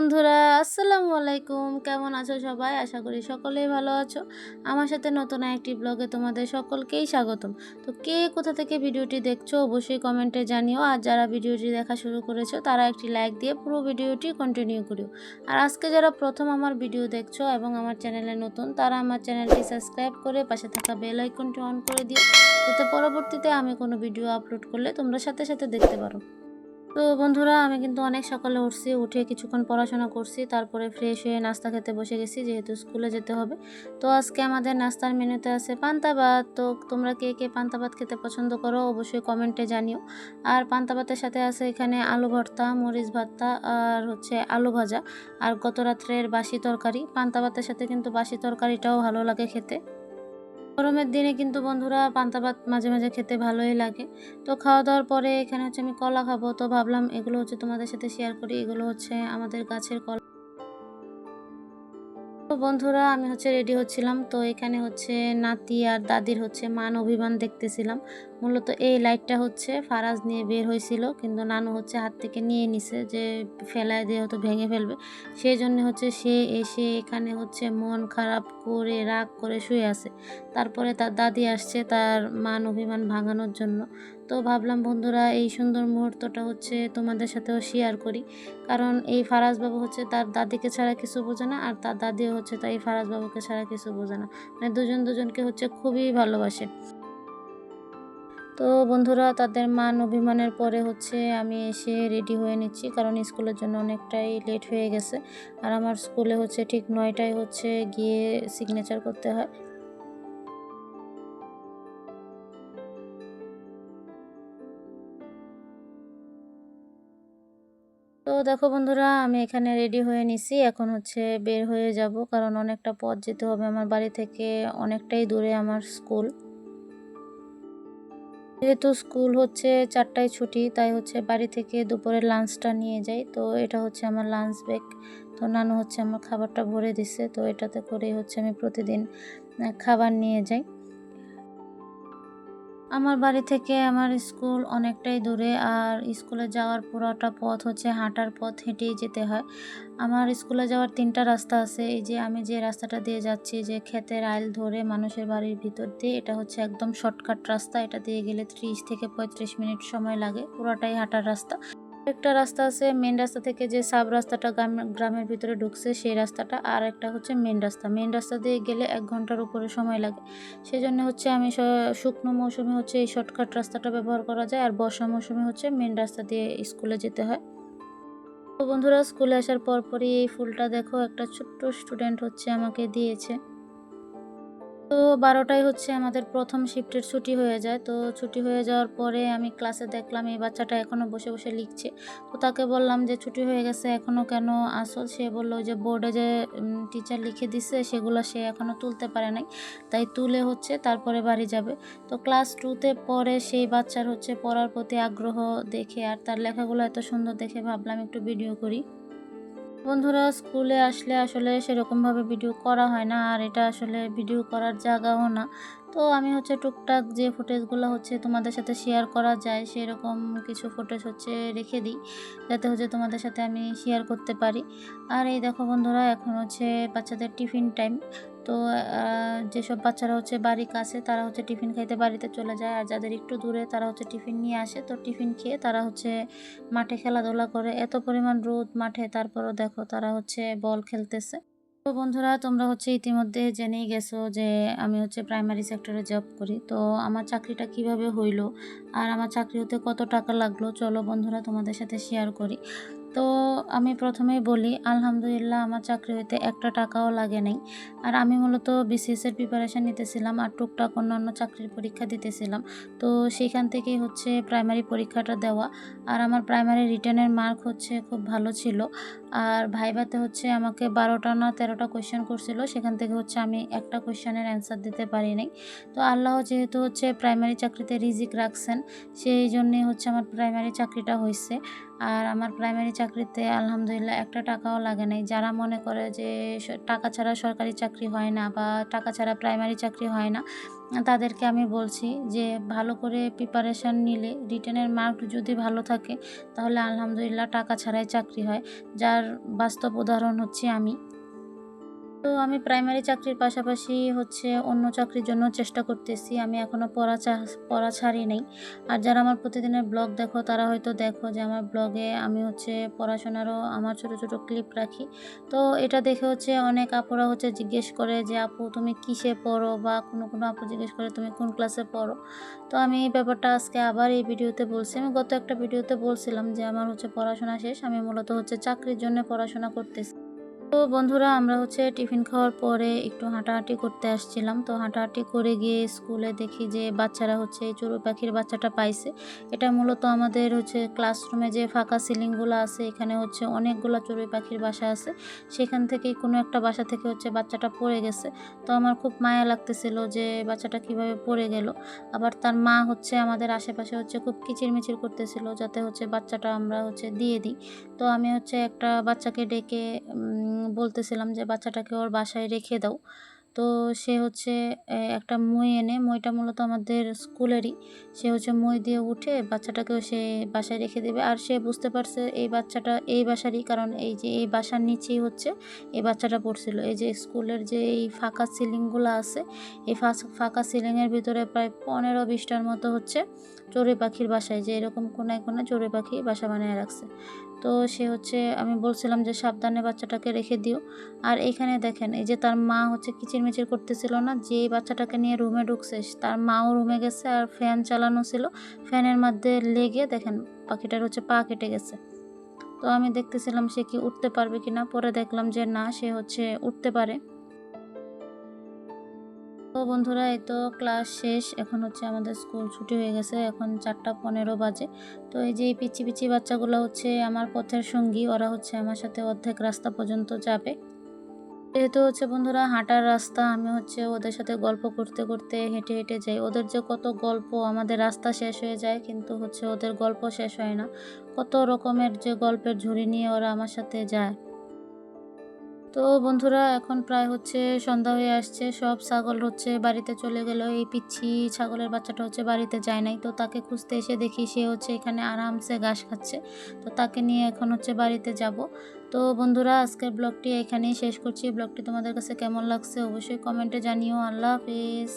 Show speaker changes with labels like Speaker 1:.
Speaker 1: বন্ধুরা, আসসালামু আলাইকুম। কেমন আছো সবাই? আশা করি সকলেই ভালো আছো। আমার সাথে নতুন একটি ব্লগে তোমাদের সকলকেই স্বাগতম। তো কে কোথা থেকে ভিডিওটি দেখছ অবশ্যই কমেন্টে জানিও। আর যারা ভিডিওটি দেখা শুরু করেছ, তারা একটি লাইক দিয়ে পুরো ভিডিওটি কন্টিনিউ করিও। আর আজকে যারা প্রথম আমার ভিডিও দেখছ এবং আমার চ্যানেলে নতুন, তারা আমার চ্যানেলটি সাবস্ক্রাইব করে পাশে থাকা বেল আইকনটি অন করে দিও। যাতে পরবর্তীতে আমি কোনো ভিডিও আপলোড করলে তোমরা সাথে সাথে দেখতে পারো। তো বন্ধুরা, আমি কিন্তু অনেক সকালে উঠছি, উঠে কিছুক্ষণ পড়াশোনা করছি, তারপরে ফ্রেশ হয়ে নাস্তা খেতে বসে গেছি, যেহেতু স্কুলে যেতে হবে। তো আজকে আমাদের নাস্তার মেনুতে আছে পান্তা ভাত। তো তোমরা কে কে পান্তা ভাত খেতে পছন্দ করো, অবশ্যই কমেন্টে জানিও। আর পান্তা ভাতের সাথে আছে এখানে আলু ভর্তা, মরিচ ভর্তা আর হচ্ছে আলু ভাজা। আর গত রাত্রের বাসি তরকারি। পান্তা ভাতের সাথে কিন্তু বাসি তরকারিটাও ভালো লাগে খেতে। গরমের দিনে কিন্তু বন্ধুরা পান্তা ভাত মাঝে মাঝে খেতে ভালোই লাগে। তো খাওয়া দাওয়ার পরে এখানে হচ্ছে আমি কলা খাব। তো ভাবলাম এগুলো হচ্ছে তোমাদের সাথে শেয়ার করি। এগুলো হচ্ছে আমাদের গাছের কলা। বন্ধুরা, আমি হচ্ছে রেডি হচ্ছিলাম। তো এখানে হচ্ছে নাতি আর দাদির হচ্ছে মান অভিমান দেখতেছিলাম। মূলত এই লাইটটা হচ্ছে ফারাজ নিয়ে বের হয়েছিল, কিন্তু নানু হচ্ছে হাত থেকে নিয়ে নিছে যে ফেলায় দিয়ে হয়তো ভেঙে ফেলবে। সেই জন্য হচ্ছে সে এসে এখানে হচ্ছে মন খারাপ করে, রাগ করে শুয়ে আছে। তারপরে তার দাদি আসছে তার মান অভিমান ভাঙানোর জন্য। তো ভাবলাম, বন্ধুরা, এই সুন্দর মুহূর্তটা হচ্ছে তোমাদের সাথেও শেয়ার করি। কারণ এই ফারাজবাবু হচ্ছে তার দাদিকে ছাড়া কিছু বোঝে না, আর তার দাদিও হচ্ছে তাই এই ফারাজবাবুকে ছাড়া কিছু বোঝে না। মানে দুজন দুজনকে হচ্ছে খুবই ভালোবাসে। তো বন্ধুরা, তাদের মান অভিমানের পরে হচ্ছে আমি এসে রেডি হয়ে নিচ্ছি, কারণ স্কুলের জন্য অনেকটাই লেট হয়ে গেছে। আর আমার স্কুলে হচ্ছে ঠিক নয়টায় হচ্ছে গিয়ে সিগনেচার করতে হয়। দেখো বন্ধুরা, আমি এখানে রেডি হয়ে নিছি। এখন হচ্ছে বের হয়ে যাব, কারণ অনেকটা পথ যেতে হবে আমার বাড়ি থেকে, অনেকটাই দূরে আমার স্কুল যেহেতু স্কুল হচ্ছে চারটায় ছুটি, তাই হচ্ছে বাড়ি থেকে দুপুরের লাঞ্চটা নিয়ে যাই। তো এটা হচ্ছে আমার লাঞ্চ ব্রেক তো নানু হচ্ছে আমার খাবারটা ভরে দিছে, তো এটাতে করেই হচ্ছে আমি প্রতিদিন খাবার নিয়ে যাই। আমার বাড়ি থেকে আমার স্কুল অনেকটাই দূরে আর স্কুলে যাওয়ার পুরোটা পথ হচ্ছে হাঁটার পথ, হেঁটেই যেতে হয়। আমার স্কুলে যাওয়ার তিনটা রাস্তা আছে, এই যে আমি যে রাস্তাটা দিয়ে যাচ্ছি যে ক্ষেতের আইল ধরে মানুষের বাড়ির ভিতর দিয়ে, এটা হচ্ছে একদম শর্টকাট রাস্তা। এটা দিয়ে গেলে ত্রিশ থেকে পঁয়ত্রিশ মিনিট সময় লাগে, পুরোটাই হাঁটার রাস্তা। একটা রাস্তা আছে মেন রাস্তা থেকে যে সাব রাস্তাটা গ্রামের ভিতরে ঢুকছে, সেই রাস্তাটা, আর একটা হচ্ছে মেন রাস্তা। মেন রাস্তা দিয়ে গেলে এক ঘণ্টার উপরে সময় লাগে। সেই জন্য হচ্ছে আমি শুকনো মৌসুমে হচ্ছে এই শর্টকাট রাস্তাটা ব্যবহার করা যায়, আর বর্ষা মৌসুমে হচ্ছে মেন রাস্তা দিয়ে স্কুলে যেতে হয়। তো বন্ধুরা স্কুলে আসার পরপরই এই ফুলটা দেখো, একটা ছোট্ট স্টুডেন্ট হচ্ছে আমাকে দিয়েছে। তো বারোটায় হচ্ছে আমাদের প্রথম শিফটের ছুটি হয়ে যায়। তো ছুটি হয়ে যাওয়ার পরে আমি ক্লাসে দেখলাম এই বাচ্চাটা এখনও বসে বসে লিখছে। তো তাকে বললাম যে, ছুটি হয়ে গেছে এখনও কেন আসল? সে বলল যে বোর্ডে যে টিচার লিখে দিছে, সেগুলো সে এখনও তুলতে পারে নাই। তাই তুলে হচ্ছে, তারপরে বাড়ি যাবে। তো ক্লাস টুতে পরে সেই বাচ্চার হচ্ছে পড়ার প্রতি আগ্রহ দেখে আর তার লেখাগুলো এত সুন্দর দেখে ভাবলাম একটু ভিডিও করি। বন্ধুরা, স্কুলে আসলে আসলে সেরকমভাবে ভিডিও করা হয় না। আর এটা আসলে ভিডিও করার জায়গাও না। তো আমি হচ্ছে টুকটাক যে ফুটেজগুলো হচ্ছে তোমাদের সাথে শেয়ার করা যায়, সেরকম কিছু ফুটেজ হচ্ছে রেখে দিই, যাতে হচ্ছে তোমাদের সাথে আমি শেয়ার করতে পারি। আর এই দেখো বন্ধুরা, এখন হচ্ছে বাচ্চাদের টিফিন টাইম তো যেসব বাচ্চারা হচ্ছে বাড়ির কাছে, তারা হচ্ছে টিফিন খাইতে বাড়িতে চলে যায়, আর যাদের একটু দূরে, তারা হচ্ছে টিফিন নিয়ে আসে। তো টিফিন খেয়ে তারা হচ্ছে মাঠে খেলাধুলা করে, এত পরিমাণ রোদ মাঠে, তারপরও দেখো তারা হচ্ছে বল খেলতেছে। তো বন্ধুরা, তোমরা হচ্ছে ইতিমধ্যে জেনেই গেছো যে আমি হচ্ছে প্রাইমারি সেক্টরে জব করি। তো আমার চাকরিটা কীভাবে হইল? আর আমার চাকরি হতে কত টাকা লাগল? চলো বন্ধুরা তোমাদের সাথে শেয়ার করি। তো আমি প্রথমেই বলি, আলহামদুলিল্লাহ আমার চাকরি হইতে একটা টাকাও লাগে নাই। আর আমি মূলত বিসিএসের প্রিপারেশান নিতেছিলাম আর টুকটাক অন্যান্য চাকরির পরীক্ষা দিতেছিলাম। তো সেখান থেকেই হচ্ছে প্রাইমারি পরীক্ষাটা দেওয়া। আর আমার প্রাইমারি রিটার্নের মার্ক হচ্ছে খুব ভালো ছিল। আর ভাইভাতে হচ্ছে আমাকে বারোটা না তেরোটা কোয়েশ্চেন করছিল। সেখান থেকে হচ্ছে আমি একটা কোয়েশ্চেনের অ্যান্সার দিতে পারি নাই। তো আল্লাহ যেহেতু হচ্ছে প্রাইমারি চাকরিতে রিজিক রাখছেন, সেই জন্যে হচ্ছে আমার প্রাইমারি চাকরিটা হয়েছে আর আমার প্রাইমারি চাকরিতে আলহামদুলিল্লাহ একটা টাকাও লাগে নাই। যারা মনে করে যে টাকা ছাড়া সরকারি চাকরি হয় না বা টাকা ছাড়া প্রাইমারি চাকরি হয় না, তাদেরকে আমি বলছি যে ভালো করে প্রিপারেশান নিলে রিটার্নের মার্ক যদি ভালো থাকে, তাহলে আলহামদুলিল্লাহ টাকা ছাড়াই চাকরি হয়। যার বাস্তব উদাহরণ হচ্ছে আমি। তো আমি প্রাইমারি চাকরির পাশাপাশি হচ্ছে অন্য চাকরির জন্য চেষ্টা করতেছি। আমি এখনও পড়া পড়া ছাড়ি নেই। আর যারা আমার প্রতিদিনের ব্লগ দেখো, তারা হয়তো দেখো যে আমার ব্লগে আমি হচ্ছে পড়াশোনারও আমার ছোট ছোট ক্লিপ রাখি। তো এটা দেখে হচ্ছে অনেক আপুরা হচ্ছে জিজ্ঞেস করে যে, আপু, তুমি কিসে পড়ো? বা কোনো কোনো আপু জিজ্ঞেস করে, তুমি কোন ক্লাসে পড়ো? তো আমি এই ব্যাপারটা আজকে আবার এই ভিডিওতে বলছি। আমি গত একটা ভিডিওতে বলছিলাম যে, আমার হচ্ছে পড়াশোনা শেষ। আমি মূলত হচ্ছে চাকরির জন্য পড়াশোনা করতেছি। তো বন্ধুরা, আমরা হচ্ছে টিফিন খাওয়ার পরে একটু হাঁটাহাঁটি করতে আসছিলাম। তো হাঁটাহাঁটি করে গিয়ে স্কুলে দেখি যে বাচ্চারা হচ্ছে চড়ুই পাখির বাচ্চাটা পাইছে। এটা মূলত আমাদের হচ্ছে ক্লাসরুমে যে ফাঁকা সিলিংগুলো আছে, এখানে হচ্ছে অনেকগুলো চড়ুই পাখির বাসা আছে। সেখান থেকেই কোনো একটা বাসা থেকে হচ্ছে বাচ্চাটা পড়ে গেছে। তো আমার খুব মায়া লাগতেছিল যে বাচ্চাটা কীভাবে পড়ে গেল। আবার তার মা হচ্ছে আমাদের আশেপাশে হচ্ছে খুব কিচিরমিচির করতেছিল যাতে হচ্ছে বাচ্চাটা আমরা হচ্ছে দিয়ে দিই। তো আমি হচ্ছে একটা বাচ্চাকে ডেকে বলতেছিলাম যে, বাচ্চাটাকে ওর বাসায় রেখে দাও। তো সে হচ্ছে একটা মই এনে, মইটা মূলত আমাদের স্কুলেরই। সে হচ্ছে মই দিয়ে উঠে বাচ্চাটাকেও সে বাসায় রেখে দেবে। আর সে বুঝতে পারছে এই বাচ্চাটা এই বাসারই, কারণ এই যে, এই বাসার নিচেই হচ্ছে এই বাচ্চাটা পড়ছিল। এই যে, স্কুলের যে, এই ফাঁকা সিলিংগুলো আছে, এই ফাঁকা সিলিংয়ের ভিতরে প্রায় পনেরো বিশটার মতো হচ্ছে চড়ুই পাখির বাসায় যে, এরকম কোনায় কোনায় চড়ুই পাখি বাসা বানিয়ে রাখছে। তো সে হচ্ছে, আমি বলছিলাম যে সাবধানে বাচ্চাটাকে রেখে দিও। আর এখানে দেখেন, এই যে তার মা হচ্ছে কিচিরমিচির করতেছিল না যে বাচ্চাটাকে নিয়ে রুমে ঢুকছে, তার মাও রুমে গেছে আর ফ্যান চালানো ছিল। ফ্যানের মধ্যে লেগে দেখেন, পাখিটার হচ্ছে পা কেটে গেছে। তো আমি দেখতেছিলাম সে কি উঠতে পারবে কিনা, পরে দেখলাম যে না, সে হচ্ছে উঠতে পারে। তো বন্ধুরা, এই তো ক্লাস শেষ। এখন হচ্ছে আমাদের স্কুল ছুটি হয়ে গেছে। এখন চারটা পনেরো বাজে। তো এই যে এই পিচি পিচি বাচ্চাগুলো হচ্ছে আমার পথের সঙ্গী, ওরা হচ্ছে আমার সাথে অর্ধেক রাস্তা পর্যন্ত যাবে। যেহেতু হচ্ছে বন্ধুরা, হাঁটার রাস্তা, আমি হচ্ছে ওদের সাথে গল্প করতে করতে হেঁটে হেঁটে যাই। ওদের যে কত গল্প, আমাদের রাস্তা শেষ হয়ে যায়, কিন্তু হচ্ছে ওদের গল্প শেষ হয় না। কত রকমের যে গল্পের ঝুড়ি নিয়ে ওরা আমার সাথে যায়। তো বন্ধুরা, এখন প্রায় হচ্ছে সন্ধ্যা হয়ে আসছে। সব ছাগল হচ্ছে বাড়িতে চলে গেল। এই পিচ্ছি ছাগলের বাচ্চাটা হচ্ছে বাড়িতে যায় নাই। তো তাকে খুঁজতে এসে দেখি সে হচ্ছে এখানে আরামসে ঘাস খাচ্ছে। তো তাকে নিয়ে এখন হচ্ছে বাড়িতে যাব। তো বন্ধুরা, আজকের ব্লগটি এখানেই শেষ করছি। ব্লগটি তোমাদের কাছে কেমন লাগছে অবশ্যই কমেন্টে জানিও। আল্লাহ হাফিজ।